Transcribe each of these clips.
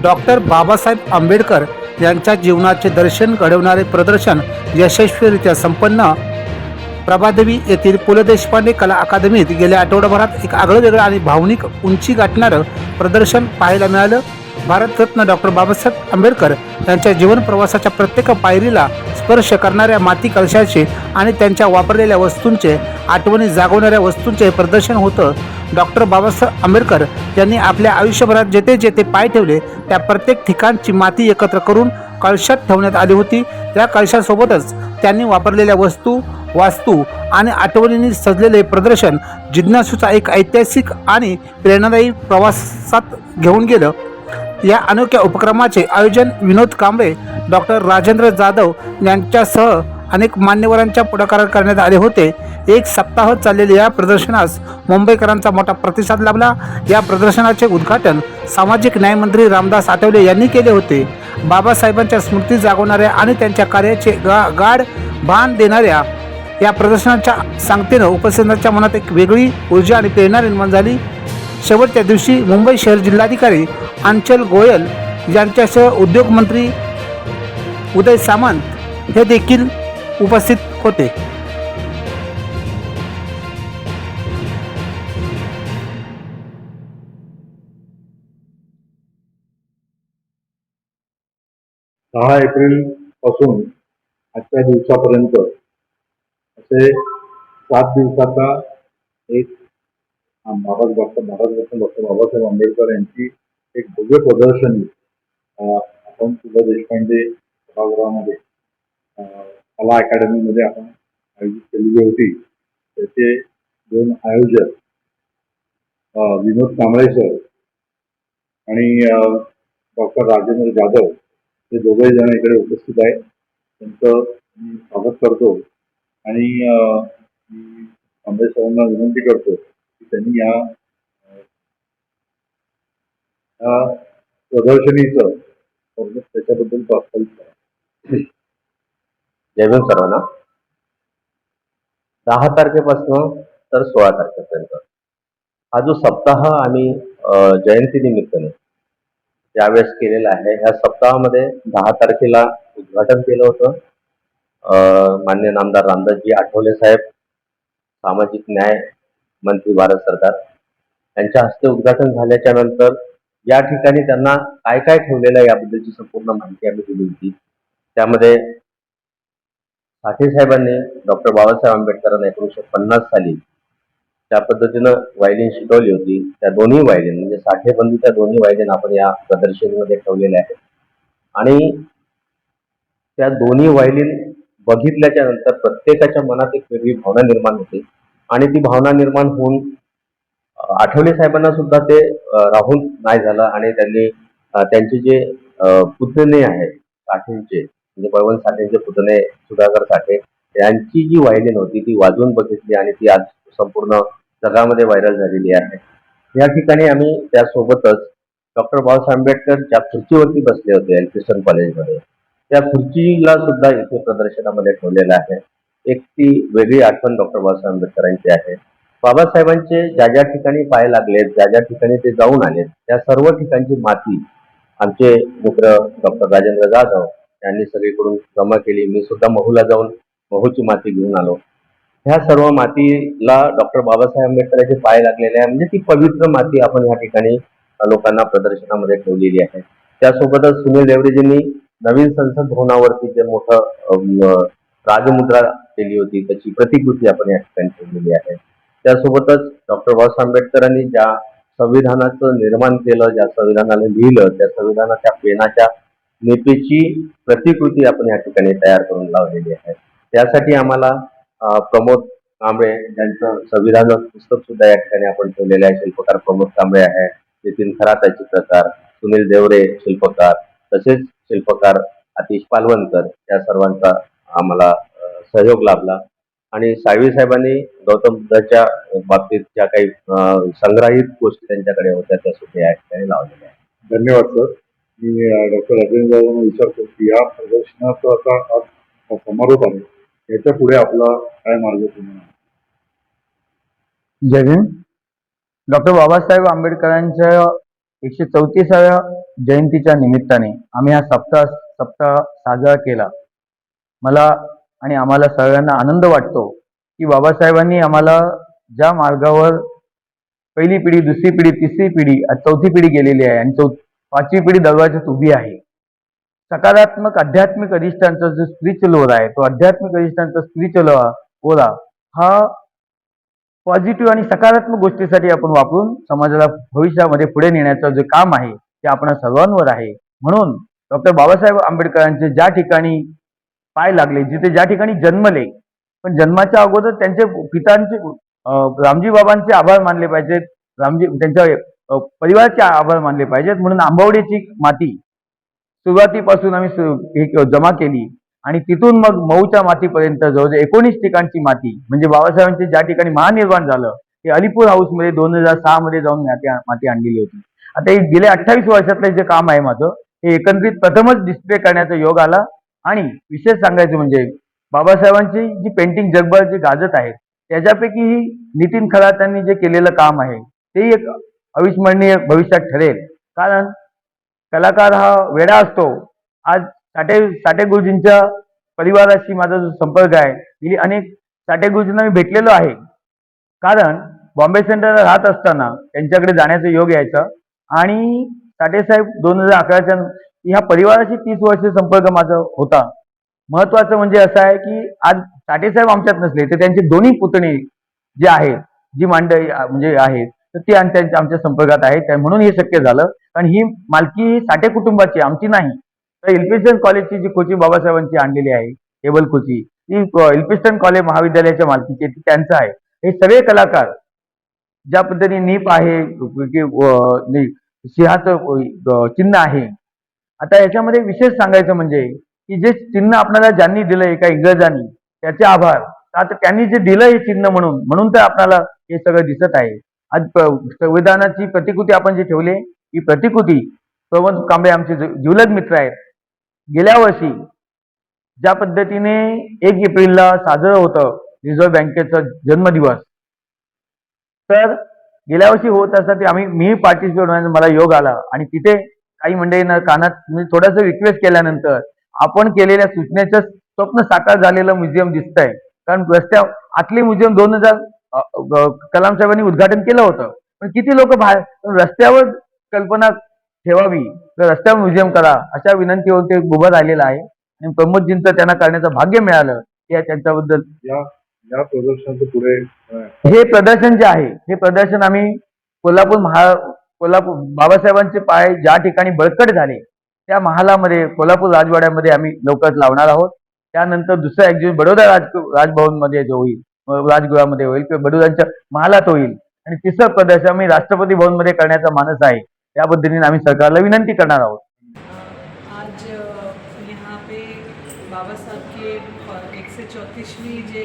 Doctor Babasaheb Ambedkar यांच्या जीवनाचे दर्शन घडवणारे प्रदर्शन यशस्वीरित्या संपन्न. प्रभादेवी येथील पु ल देशपांडे कला अकादमीत गेल्या आठवडाभरात एक आगळंवेगळं आणि भावनिक उंची गाठणारं प्रदर्शन पाहायला मिळालं. भारतरत्न डॉक्टर बाबासाहेब आंबेडकर यांच्या जीवन प्रवासाच्या प्रत्येक पायरीला स्पर्श करणाऱ्या माती कलशाचे आणि त्यांच्या वापरलेल्या वस्तूंचे आठवणी जागवणाऱ्या वस्तूंचे प्रदर्शन होतं. डॉक्टर बाबासाहेब आंबेडकर यांनी आपल्या आयुष्यभरात जेथे जेथे पाय ठेवले त्या प्रत्येक ठिकाणची माती एकत्र करून कळशात ठेवण्यात आली होती. या कळशासोबतच त्यांनी वापरलेल्या वस्तू वास्तू आणि आठवणींनी सजलेले प्रदर्शन जिज्ञासूचा एक ऐतिहासिक आणि प्रेरणादायी प्रवासात घेऊन गेलं. या अनोख्या उपक्रमाचे आयोजन विनोद कांबळे डॉक्टर राजेंद्र जाधव यांच्यासह अनेक मान्यवरांच्या पुढाकारात करण्यात आले होते. एक सप्ताह चाललेल्या या प्रदर्शनास मुंबईकरांचा मोठा प्रतिसाद लाभला. या प्रदर्शनाचे उद्घाटन सामाजिक न्यायमंत्री रामदास आठवले यांनी केले होते. बाबासाहेबांच्या स्मृती जागवणाऱ्या आणि त्यांच्या कार्याचे गा गाढ भान देणाऱ्या या प्रदर्शनाच्या सांगतेनं उपस्थितांच्या मनात एक वेगळी ऊर्जा आणि प्रेरणा निर्माण झाली. शेवटच्या दिवशी मुंबई शहर जिल्हाधिकारी अंचल गोयल यांच्यासह उद्योगमंत्री उदय सामंत हे देखील उपस्थित होते. सहा एप्रिलपासून आजच्या दिवसापर्यंत असे सात दिवसाचा एक आ- बाबा डॉक्टर भारतरत्न डॉक्टर बाबासाहेब आंबेडकर यांची एक भव्य प्रदर्शनी आपण सुद्धा देशपांडे सभागृहामध्ये कला अकॅडमीमध्ये आपण आयोजित केलेली होती. त्याचे दोन आयोजक विनोद कांबळे सर आणि डॉक्टर राजेंद्र जाधव हे दोघेही जण इकडे उपस्थित आहेत. त्यांचं मी स्वागत करतो आणि आंबेडकरांना मी विनंती करतो त्यांनी या या प्रदर्शनीचं थोडक्यात त्याच्याबद्दल प्रास्ताविक जय भीम सर्वांना. दहा तारखेपासून तर सोळा तारखेपर्यंत. हा जो सप्ताह आम्ही अ, जयंतीनिमित्ताने यावेळेस केलेला आहे ह्या सप्ताहामध्ये दहा तारखेला उद्घाटन केलं होतं. मान्य नामदार रामदासजी आठवले साहेब सामाजिक न्याय मंत्री भारत सरकार. यांच्या हस्ते उद्घाटन झाल्याच्यानंतर या ठिकाणी त्यांना काय काय ठेवलेलं आहे याबद्दलची संपूर्ण माहिती आम्ही दिली होती. त्यामध्ये साठे साहेबांनी डॉक्टर बाबासाहेब आंबेडकरांना एकोणीसशे पन्नास साली त्या पद्धतीनं वायलिन शिकवली होती. त्या दोन्ही वायलिन म्हणजे साठेबंदी त्या दोन्ही वायलिन आपण या प्रदर्शनीमध्ये ठेवलेल्या आहेत. आणि त्या दोन्ही वायलिन बघितल्याच्या नंतर प्रत्येकाच्या मनात एक वेगळी भावना निर्माण होते. आणि ती भावना निर्माण होऊन आठवले साहेबांना सुद्धा ते राहून नाही झालं आणि त्यांनी त्यांचे जे पुतणे आहेत साठेंचे म्हणजे बळवंत साठेंचे पुतणे सुधाकर साठे यांची जी वायलिन होती ती वाजवून बघितली आणि ती आज संपूर्ण जगामध्ये व्हायरल झालेली आहे. या ठिकाणी आम्ही त्यासोबतच डॉक्टर बाबासाहेब आंबेडकर ज्या खुर्चीवरती बसले होते एल्फिस्टन कॉलेजमध्ये त्या खुर्चीला सुद्धा इथे प्रदर्शनामध्ये ठेवलेलं आहे. एक ती वेगळी आठवण डॉक्टर बाबासाहेब आंबेडकरांची आहे. बाबासाहेबांचे ज्या ज्या ठिकाणी पाय लागलेत ज्या ज्या ठिकाणी ते जाऊन आलेत त्या सर्व ठिकाणची माती आमचे मित्र डॉक्टर राजेंद्र जाधव यांनी सगळीकडून जमा केली. मी सुद्धा महूला जाऊन महूची माती घेऊन आलो. ह्या सर्व मातीला डॉक्टर बाबासाहेब आंबेडकरांचे पाय लागलेले आहे. म्हणजे ती पवित्र माती आपण ह्या ठिकाणी लोकांना प्रदर्शनामध्ये ठेवलेली आहे. त्यासोबतच सुनील देवरेजींनी नवीन संसद भवनावरती जे मोठं राजमुद्रा केली होती. त्याची प्रतिकृती आपण या ठिकाणी ठेवलेली आहे. त्यासोबतच डॉक्टर बाबासाहेब आंबेडकरांनी ज्या संविधानाचं निर्माण केलं ज्या संविधानाने लिहिलं त्या संविधानाच्या पेनाच्या लिपीची प्रतिकृती आपण या ठिकाणी तयार करून लावलेली आहे. त्यासाठी आम्हाला प्रमोद कांबळे यांचं संविधान पुस्तक सुद्धा या ठिकाणी आपण ठेवलेले आहे. शिल्पकार प्रमोद कांबळे आहे नितीन खरात आहे चित्रकार सुनील देवरे शिल्पकार तसेच शिल्पकार आतिश पालवणकर या सर्वांचा आम्हाला सहयोग लाभला. आणि साळवी साहेबांनी गौतम बुद्धाच्या बाबतीत ज्या काही संग्रहित गोष्टी त्यांच्याकडे होत्या त्या सुद्धा या ठिकाणी लावलेल्या आहेत धन्यवाद सर. मी डॉक्टर राजेंद्र विचारतो की या प्रदर्शनाचा आता आज समारोप आहे. याच्यापुढे आपला काय मार्ग तुम्ही जय भीम. डॉक्टर बाबासाहेब आंबेडकरांच्या एकशे चौतीसाव्या जयंतीच्या निमित्ताने आम्ही हा सप्ताह सप्ताह साजरा केला. मला आणि आम्हाला सगळ्यांना आनंद वाटतो की बाबासाहेबांनी आम्हाला ज्या मार्गावर पहिली पिढी दुसरी पिढी तिसरी पिढी चौथी पिढी गेलेली आहे आणि चौ पाचवी पिढी दरवाज्यात उभी आहे. सकारात्मक आध्यात्मिक अधिष्ठांचा जो स्पिरिच्युअल ओरा आहे तो आध्यात्मिक अधिष्ठांचा स्पिरिच्युअल ओरा हा पॉझिटिव्ह आणि सकारात्मक गोष्टीसाठी आपण वापरून समाजाला भविष्यामध्ये पुढे नेण्याचं जे काम आहे ते आपण सर्वांवर आहे. म्हणून डॉक्टर बाबासाहेब आंबेडकरांचे ज्या ठिकाणी पाय लागले. जिथे ज्या ठिकाणी जन्मले. पण जन्माच्या अगोदर त्यांचे पितांचे रामजी बाबांचे आभार मानले पाहिजेत. रामजी त्यांच्या परिवाराचे आभार मानले पाहिजेत. म्हणून आंबवडीची माती सुरुवातीपासून आम्ही जमा केली. आणि तिथून मग मऊच्या मातीपर्यंत जवळजवळ एकोणीस ठिकाणची माती म्हणजे बाबासाहेबांचे ज्या ठिकाणी महानिर्माण झालं ते अलिपूर हाऊसमध्ये दोन हजार सहा मध्ये जाऊन माती माती आणलेली होती. आता हे गेले अठ्ठावीस वर्षातलं जे काम आहे माझं हे एकंदरीत प्रथमच डिस्प्ले करण्याचा योग आला. आणि विशेष सांगायचं म्हणजे बाबासाहेबांची जी पेंटिंग जगभर जी गाजत आहे त्याच्यापैकी ही नितीन खरातांनी जे केलेलं काम आहे ते एक अविस्मरणीय भविष्यात ठरेल. कारण कलाकार हा वेडा असतो. आज साठे साठे गुरुजींच्या परिवाराशी माझा जो संपर्क आहे गेली अनेक साठे गुरुजींना मी भेटलेलो आहे. कारण बॉम्बे सेंटरला राहत असताना त्यांच्याकडे जाण्याचा योग यायचा आणि साठे साहेब दोन हजार अकराच्या ह्या परिवाराशी तीस वर्ष संपर्क माझा होता. महत्वाचं म्हणजे असं आहे की आज साठेसाहेब आमच्यात नसले तर त्यांचे दोन्ही पुतणे जे आहेत जी मांडळी म्हणजे आहेत तर ते त्यांच्या आमच्या संपर्कात आहेत. म्हणून हे शक्य झालं. कारण ही मालकी ही साठे कुटुंबाची आमची नाही. तर एल्फिस्टन कॉलेजची जी कोची बाबासाहेबांची आणलेली आहे टेबल कोची ती एल्फिस्टन कॉलेज महाविद्यालयाच्या मालकीची ती त्यांचं आहे. हे सगळे कलाकार ज्या पद्धतीने नीप आहे की सिंहाचं चिन्ह आहे आता याच्यामध्ये विशेष सांगायचं म्हणजे की जे चिन्ह आपल्याला ज्यांनी दिलं एका इंग्रजांनी त्याचे आभार. आता त्यांनी जे दिलं हे चिन्ह म्हणून म्हणून तर आपल्याला हे सगळं दिसत आहे. आज संविधानाची प्रतिकृती आपण जे ठेवले ही प्रतिकृती प्रवंत कांबळे आमचे जी- जिवलग मित्र आहेत गेल्या वर्षी ज्या पद्धतीने एक एप्रिलला साजरं होतं रिझर्व्ह बँकेचा जन्मदिवस तर गेल्या वर्षी होत असता ते आम्ही मी पार्टिसिपेट होण्याचा मला योग आला आणि तिथे काही मंडळींना कानात म्हणजे थोडंसं रिक्वेस्ट केल्यानंतर आपण केलेल्या सूचनेचं स्वप्न साकार झालेलं म्युझियम दिसतंय. कारण रस्त्या आतले म्युझियम दोन हजार कलाम साहेबांनी उद्घाटन केलं होतं. पण किती लोक बाहेर रस्त्यावर कल्पना ठेवावी तर रस्त्यावर म्युझियम करा अशा विनंतीवर ते उभं राहिलेलं आहे. आणि प्रमोदजींचं त्यांना करण्याचं भाग्य मिळालं या त्यांच्याबद्दल. या प्रदर्शनाचं पुढे हे प्रदर्शन जे आहे हे प्रदर्शन आम्ही कोल्हापूर महा कोल्हापूर बाबासाहेबांचे पाय ज्या ठिकाणी बळकट झाले त्या महालामध्ये कोल्हापूर राजवाड्यामध्ये आम्ही लवकरच लावणार आहोत. त्यानंतर दुसरं एक्झिबिशन बडोदा राज राजभवनमध्ये जो होईल राजगृहामध्ये होईल किंवा बडोदांच्या महालात होईल. आणि तिसरं प्रदर्शन आम्ही राष्ट्रपती भवनमध्ये करण्याचा मानस आहे. त्या पद्धतीने आम्ही सरकारला विनंती करणार आहोत आज अ, यहाँ पे बाबा साहब के एक से चौतीसवी जे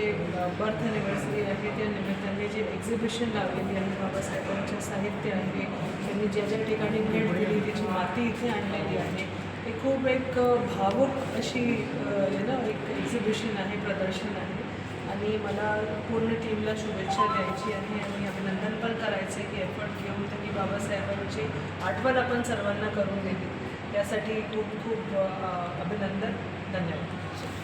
बर्थ ॲनिव्हर्सरी आहे त्या निमित्ताने जे एक्झिबिशन लावलेली आहे बाबासाहेबांच्या साहित्य आहे त्यांनी ज्या ज्या ठिकाणी भेट दिली त्याची माती इथे आणलेली आहे. हे खूप एक भावूक भावुक अशी यु नो एक एक्झिबिशन आहे प्रदर्शन आहे. आणि मला पूर्ण टीमला शुभेच्छा द्यायची आहे आणि अभिनंदन पण करायचं आहे की एफर्ट घेऊन त्यांनी बाबासाहेबांची आठवण आपण सर्वांना करून दिली. त्यासाठी खूप खूप अभिनंदन. धन्यवाद.